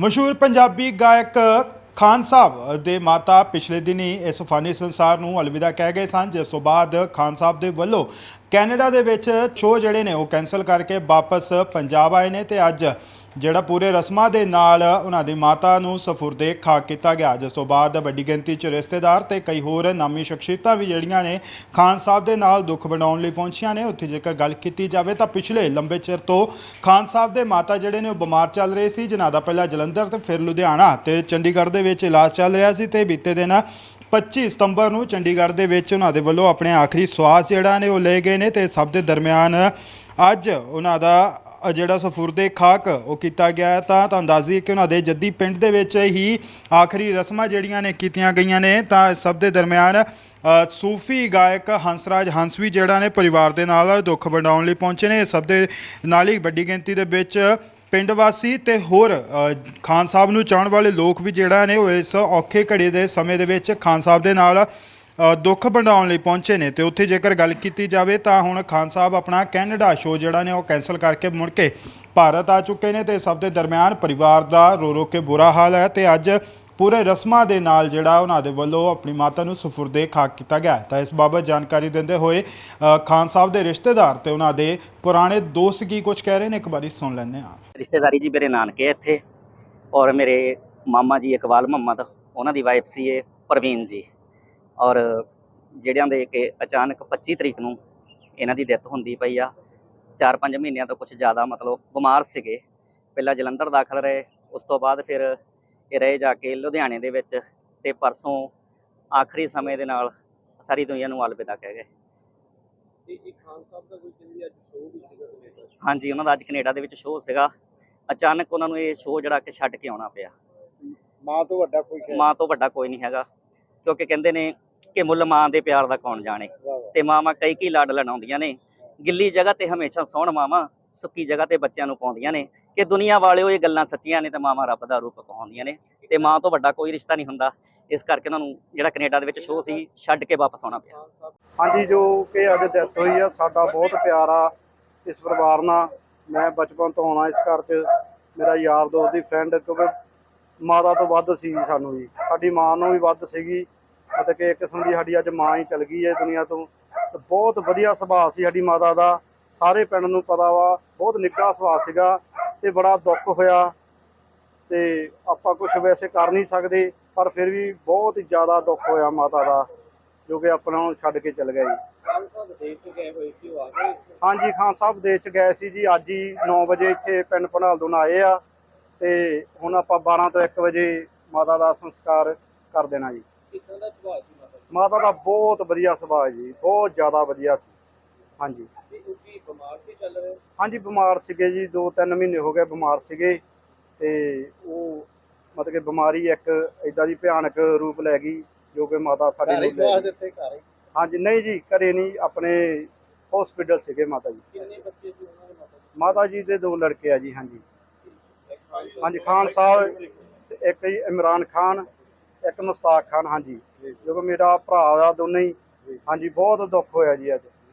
ਮਸ਼ਹੂਰ ਪੰਜਾਬੀ ਗਾਇਕ ਖਾਨ ਸਾਹਿਬ ਦੇ ਮਾਤਾ ਪਿਛਲੇ ਦਿਨੀ ਇਸ ਫਾਨੀ ਸੰਸਾਰ ਨੂੰ ਅਲਵਿਦਾ ਕਹਿ ਗਏ ਸਨ, ਜਿਸ ਤੋਂ ਬਾਅਦ ਖਾਨ ਸਾਹਿਬ ਦੇ ਵੱਲੋਂ ਕੈਨੇਡਾ ਦੇ ਵਿੱਚ ਸ਼ੋਅ ਜਿਹੜੇ ਨੇ ਉਹ ਕੈਨਸਲ ਕਰਕੇ ਵਾਪਸ ਪੰਜਾਬ ਆਏ ਨੇ ਤੇ ਅੱਜ ਜਿਹੜਾ ਪੂਰੇ ਰਸਮਾਂ ਦੇ ਨਾਲ ਉਹਨਾਂ ਦੀ ਮਾਤਾ ਨੂੰ ਸਫੁਰਦੇ ਖਾਕ ਕੀਤਾ ਗਿਆ, ਜਿਸ ਤੋਂ ਬਾਅਦ ਵੱਡੀ ਗਿਣਤੀ 'ਚ ਰਿਸ਼ਤੇਦਾਰ ਤੇ ਕਈ ਹੋਰ ਨਾਮੀ ਸ਼ਖਸੀਅਤਾਂ ਵੀ ਜਿਹੜੀਆਂ ਨੇ ਖਾਨ ਸਾਹਿਬ ਦੇ ਨਾਲ ਦੁੱਖ ਵੰਡਾਉਣ ਲਈ ਪਹੁੰਚੀਆਂ ਨੇ। ਉੱਥੇ ਜੇਕਰ ਗੱਲ ਕੀਤੀ ਜਾਵੇ ਤਾਂ ਪਿਛਲੇ ਲੰਬੇ ਚਿਰ ਤੋਂ ਖਾਨ ਸਾਹਿਬ ਦੇ ਮਾਤਾ ਜਿਹੜੇ ਨੇ ਉਹ ਬਿਮਾਰ ਚੱਲ ਰਹੇ ਸੀ। ਜਿਨ੍ਹਾਂ ਦਾ ਪਹਿਲਾਂ ਜਲੰਧਰ ਤੇ ਫਿਰ ਲੁਧਿਆਣਾ ਤੇ ਚੰਡੀਗੜ੍ਹ ਦੇ ਵਿੱਚ ਇਲਾਜ ਚੱਲ ਰਿਹਾ ਸੀ ਤੇ ਬੀਤੇ ਦਿਨ 25 ਸਤੰਬਰ ਨੂੰ ਚੰਡੀਗੜ੍ਹ ਦੇ ਵਿੱਚ ਉਹਨਾਂ ਦੇ ਵੱਲੋਂ ਆਪਣੇ ਆਖਰੀ ਸਵਾਸ ਜਿਹੜਾ ਨੇ ਉਹ ਲਏ ਗਏ ਨੇ ਤੇ ਸਭ ਦੇ ਦਰਮਿਆਨ ਅੱਜ ਉਹਨਾਂ ਦਾ ਅ ਜਿਹੜਾ ਸਫੁਰਦੇ ਖਾਕ ਉਹ ਕੀਤਾ ਗਿਆ ਹੈ, ਤਾਂ ਤਾਂ ਅੰਦਾਜ਼ੀ ਕਿ ਉਹਨਾਂ ਦੇ ਜੱਦੀ ਪਿੰਡ ਦੇ ਵਿੱਚ ਹੀ ਆਖਰੀ ਰਸਮਾਂ ਜਿਹੜੀਆਂ ਨੇ ਕੀਤੀਆਂ ਗਈਆਂ ਨੇ, ਤਾਂ ਸਭ ਦੇ ਦਰਮਿਆਨ ਸੂਫੀ ਗਾਇਕ ਹੰਸਰਾਜ ਹੰਸ ਵੀ ਜਿਹੜਾ ਨੇ ਪਰਿਵਾਰ ਦੇ ਨਾਲ ਦੁੱਖ ਵੰਡਾਉਣ ਲਈ ਪਹੁੰਚੇ ਨੇ, ਸਭ ਦੇ ਨਾਲ ਹੀ ਵੱਡੀ ਗਿਣਤੀ ਦੇ ਵਿੱਚ ਪਿੰਡ ਵਾਸੀ ਤੇ ਹੋਰ ਖਾਨ ਸਾਹਿਬ ਨੂੰ ਚਾਹਣ ਵਾਲੇ ਲੋਕ ਵੀ ਜਿਹੜਾ ਨੇ ਉਹ ਇਸ ਔਖੇ ਘੜੀ ਦੇ ਸਮੇਂ ਦੇ ਵਿੱਚ ਖਾਨ ਸਾਹਿਬ ਦੇ ਨਾਲ ਅ, ਦੁੱਖ ਵੰਡਾਉਣ ਲਈ ਪਹੁੰਚੇ ਨੇ ਤੇ ਉੱਥੇ ਜੇਕਰ ਗੱਲ ਕੀਤੀ ਜਾਵੇ ਤਾਂ ਹੁਣ ਖਾਨ ਸਾਹਿਬ ਆਪਣਾ ਕੈਨੇਡਾ ਸ਼ੋਅ ਜਿਹੜਾ ਨੇ ਉਹ ਕੈਨਸਲ ਕਰਕੇ ਮੁੜ ਕੇ ਭਾਰਤ ਆ ਚੁੱਕੇ ਨੇ ਤੇ ਸਭ ਦੇ ਦਰਮਿਆਨ ਪਰਿਵਾਰ ਦਾ ਰੋ ਰੋ ਕੇ ਬੁਰਾ ਹਾਲ ਹੈ ਤੇ ਅੱਜ ਪੂਰੇ ਰਸਮਾਂ ਦੇ ਨਾਲ ਜਿਹੜਾ ਉਹਨਾਂ ਦੇ ਵੱਲੋਂ ਆਪਣੀ ਮਾਤਾ ਨੂੰ ਸਫੁਰਦੇ ਖਾਕ ਕੀਤਾ ਗਿਆ ਹੈ। ਤਾਂ ਇਸ ਬਾਬਤ ਜਾਣਕਾਰੀ ਦਿੰਦੇ ਹੋਏ ਅ, ਖਾਨ ਸਾਹਿਬ ਦੇ ਰਿਸ਼ਤੇਦਾਰ ਤੇ ਉਹਨਾਂ ਦੇ ਪੁਰਾਣੇ ਦੋਸਤ ਕੀ ਕੁਝ ਕਹਿ ਰਹੇ ਨੇ? ਇੱਕ ਵਾਰੀ ਸੁਣ ਲੈਂਦੇ ਹਾਂ। ਰਿਸ਼ਤੇਦਾਰੀ ਜੀ ਮੇਰੇ ਨਾਨਕੇ ਆ ਇੱਥੇ ਔਰ ਮੇਰੇ ਮਾਮਾ ਜੀ ਇਕਬਾਲ ਮੁਹੰਮਦ ਉਹਨਾਂ ਦੀ ਵਾਈਫ ਸੀ ਇਹ ਪ੍ਰਵੀਨ ਜੀ। ਔਰ ਜਿਹੜਿਆਂ ਦੇ ਕਿ ਅਚਾਨਕ 25 ਤਰੀਕ ਨੂੰ ਇਹਨਾਂ ਦੀ ਡੈਥ ਹੁੰਦੀ ਪਈ ਆ 4-5 ਮਹੀਨਿਆਂ ਤੋਂ ਕੁਝ ਜ਼ਿਆਦਾ ਮਤਲਬ ਬਿਮਾਰ ਸੀਗੇ। ਪਹਿਲਾਂ ਜਲੰਧਰ ਦਾਖਲ ਰਹੇ ਉਸ ਤੋਂ ਬਾਅਦ ਫਿਰ ਇਹ ਰਹੇ ਜਾ ਕੇ ਲੁਧਿਆਣੇ ਦੇ ਵਿੱਚ ਤੇ ਪਰਸੋਂ ਆਖਰੀ ਸਮੇਂ ਦੇ ਨਾਲ ਸਾਰੀ ਦੁਨੀਆ ਨੂੰ ਅਲਵਿਦਾ ਕਹਿ ਗਏ। ਹਾਂਜੀ ਉਹਨਾਂ ਦਾ ਅੱਜ ਕੈਨੇਡਾ ਦੇ ਵਿੱਚ ਸ਼ੋਅ ਸੀਗਾ। ਅਚਾਨਕ ਉਹਨਾਂ ਨੂੰ ਇਹ ਸ਼ੋਅ ਜਿਹੜਾ ਕਿ ਛੱਡ ਕੇ ਆਉਣਾ ਪਿਆ। ਮਾਂ ਤੋਂ ਵੱਡਾ ਕੋਈ ਮਾਂ ਤੋਂ ਵੱਡਾ ਕੋਈ ਨਹੀਂ ਹੈਗਾ। ਕਿਉਂਕਿ ਕਹਿੰਦੇ ਨੇ ਕਿ ਮੁੱਲ ਮਾਂ ਦੇ ਪਿਆਰ ਦਾ ਕੌਣ ਜਾਣੇ। ਤੇ ਮਾਵਾਂ ਕਈ ਕਈ ਲਾਡ ਲੜਾਉਂਦੀਆਂ ਨੇ। ਗਿੱਲੀ ਜਗ੍ਹਾ ਤੇ ਹਮੇਸ਼ਾ ਸੌਣ ਮਾਵਾਂ ਸੁੱਕੀ ਜਗ੍ਹਾ ਤੇ ਬੱਚਿਆਂ ਨੂੰ ਪਾਉਂਦੀਆਂ ਨੇ। ਕਿ ਦੁਨੀਆ ਵਾਲਿਓ ਇਹ ਗੱਲਾਂ ਸੱਚੀਆਂ ਨੇ ਤੇ ਮਾਵਾਂ ਰੱਬ ਦਾ ਰੂਪ ਕਹਾਉਂਦੀਆਂ ਨੇ। ਤੇ ਮਾਂ ਤੋਂ ਵੱਡਾ ਕੋਈ ਰਿਸ਼ਤਾ ਨਹੀਂ ਹੁੰਦਾ। ਇਸ ਕਰਕੇ ਉਹਨਾਂ ਨੂੰ ਜਿਹੜਾ ਕੈਨੇਡਾ ਦੇ ਵਿੱਚ ਸ਼ੋਅ ਸੀ ਛੱਡ ਕੇ ਵਾਪਸ ਆਉਣਾ ਪਿਆ। ਹਾਂਜੀ ਜੋ ਕਿ ਅੱਜ ਡੈਥ ਹੋਈ ਆ ਸਾਡਾ ਬਹੁਤ ਪਿਆਰ ਆ ਇਸ ਪਰਿਵਾਰ ਨਾਲ। ਮੈਂ ਬਚਪਨ ਤੋਂ ਆਉਣਾ ਇਸ ਘਰ 'ਚ। ਮੇਰਾ ਯਾਰ ਦੋਸਤ ਦੀ ਫਰੈਂਡ ਕਿਉਂਕਿ ਮਾਤਾ ਤੋਂ ਵੱਧ ਸੀ ਸਾਨੂੰ ਜੀ। ਸਾਡੀ ਮਾਂ ਨੂੰ ਵੀ ਵੱਧ ਸੀਗੀ ਮਤਲਬ ਕਿ ਇੱਕ ਕਿਸਮ ਦੀ ਸਾਡੀ ਅੱਜ ਮਾਂ ਹੀ ਚਲ ਗਈ ਹੈ ਦੁਨੀਆ ਤੋਂ। ਤੇ ਬਹੁਤ ਵਧੀਆ ਸੁਭਾਅ ਸੀ ਸਾਡੀ ਮਾਤਾ ਦਾ। ਸਾਰੇ ਪਿੰਡ ਨੂੰ ਪਤਾ ਵਾ ਬਹੁਤ ਨਿੱਘਾ ਸੁਭਾਅ ਸੀਗਾ ਤੇ ਬੜਾ ਦੁੱਖ ਹੋਇਆ। ਤੇ ਆਪਾਂ ਕੁਝ ਵੈਸੇ ਕਰ ਨਹੀਂ ਸਕਦੇ ਪਰ ਫਿਰ ਵੀ ਬਹੁਤ ਹੀ ਜ਼ਿਆਦਾ ਦੁੱਖ ਹੋਇਆ ਮਾਤਾ ਦਾ ਜੋ ਕਿ ਆਪਣਾ ਨੂੰ ਛੱਡ ਕੇ ਚਲ ਗਏ ਜੀ। ਖਾਨ ਸਾਹਿਬ ਦੇਸ਼ 'ਚ ਗਏ ਹੋਏ ਸੀ ਉਹ ਆ ਗਏ? ਹਾਂਜੀ ਖਾਨ ਸਾਹਿਬ ਦੇਸ਼ ਚ ਗਏ ਸੀ ਜੀ। ਅੱਜ ਹੀ 9 ਵਜੇ ਇੱਥੇ ਪਿੰਡ ਭਨਾਲਦੋਂ ਨੂੰ ਆਏ ਆ। ਤੇ ਹੁਣ ਆਪਾਂ 12 ਤੋਂ 1 ਵਜੇ ਮਾਤਾ ਦਾ ਸੰਸਕਾਰ ਕਰ ਦੇਣਾ ਜੀ। ਕਿੱਦਾਂ ਦਾ ਸੁਭਾਅ ਸੀ ਮਾਤਾ ਦਾ? ਬਹੁਤ ਵਧੀਆ ਸੁਭਾਅ ਜੀ ਬਹੁਤ ਜ਼ਿਆਦਾ ਵਧੀਆ ਸੀ। ਹਾਂਜੀ। ਤੇ ਉਹ ਕੀ ਬਿਮਾਰ ਸੀ ਚੱਲ ਰਹੇ? ਹਾਂਜੀ ਬਿਮਾਰ ਸੀਗੇ ਜੀ 2-3 ਮਹੀਨੇ ਹੋ ਗਏ ਬਿਮਾਰ ਸੀਗੇ। ਤੇ ਉਹ ਮਤਲਬ ਕਿ ਬਿਮਾਰੀ ਇੱਕ ਇਦਾਂ ਦੀ ਭਿਆਨਕ ਰੂਪ ਲੈ ਗਈ ਜੋ ਕਿ ਮਾਤਾ ਸਾਡੇ ਨੂੰ ਲੈ ਗਈ। ਦਿੱਤੇ ਘਰ ਹੀ? ਹਾਂਜੀ ਨਹੀਂ ਜੀ ਘਰੇ ਨਹੀਂ ਆਪਣੇ ਹਸਪੀਟਲ ਸੀਗੇ ਮਾਤਾ ਜੀ। ਕਿੰਨੇ ਬੱਚੇ ਸੀ ਉਹਨਾਂ ਦੇ ਮਾਤਾ ਜੀ? ਮਾਤਾ ਜੀ ਦੇ ਦੋ ਲੜਕੇ ਆ ਜੀ ਹਾਂਜੀ। ਹਾਂਜੀ ਖਾਨ ਸਾਹਿਬ ਇੱਕ ਜੀ ਇਮਰਾਨ ਖਾਨ ਇੱਕ ਮੁਸਤਾਕ ਖਾਨ ਹਾਂਜੀ। ਜੋ। ਮੇਰਾ ਭਰਾ ਆ ਦੋਨੇ ਹੀ। ਹਾਂਜੀ ਬਹੁਤ ਦੁੱਖ ਹੋਇਆ ਜੀ ਅੱਜ।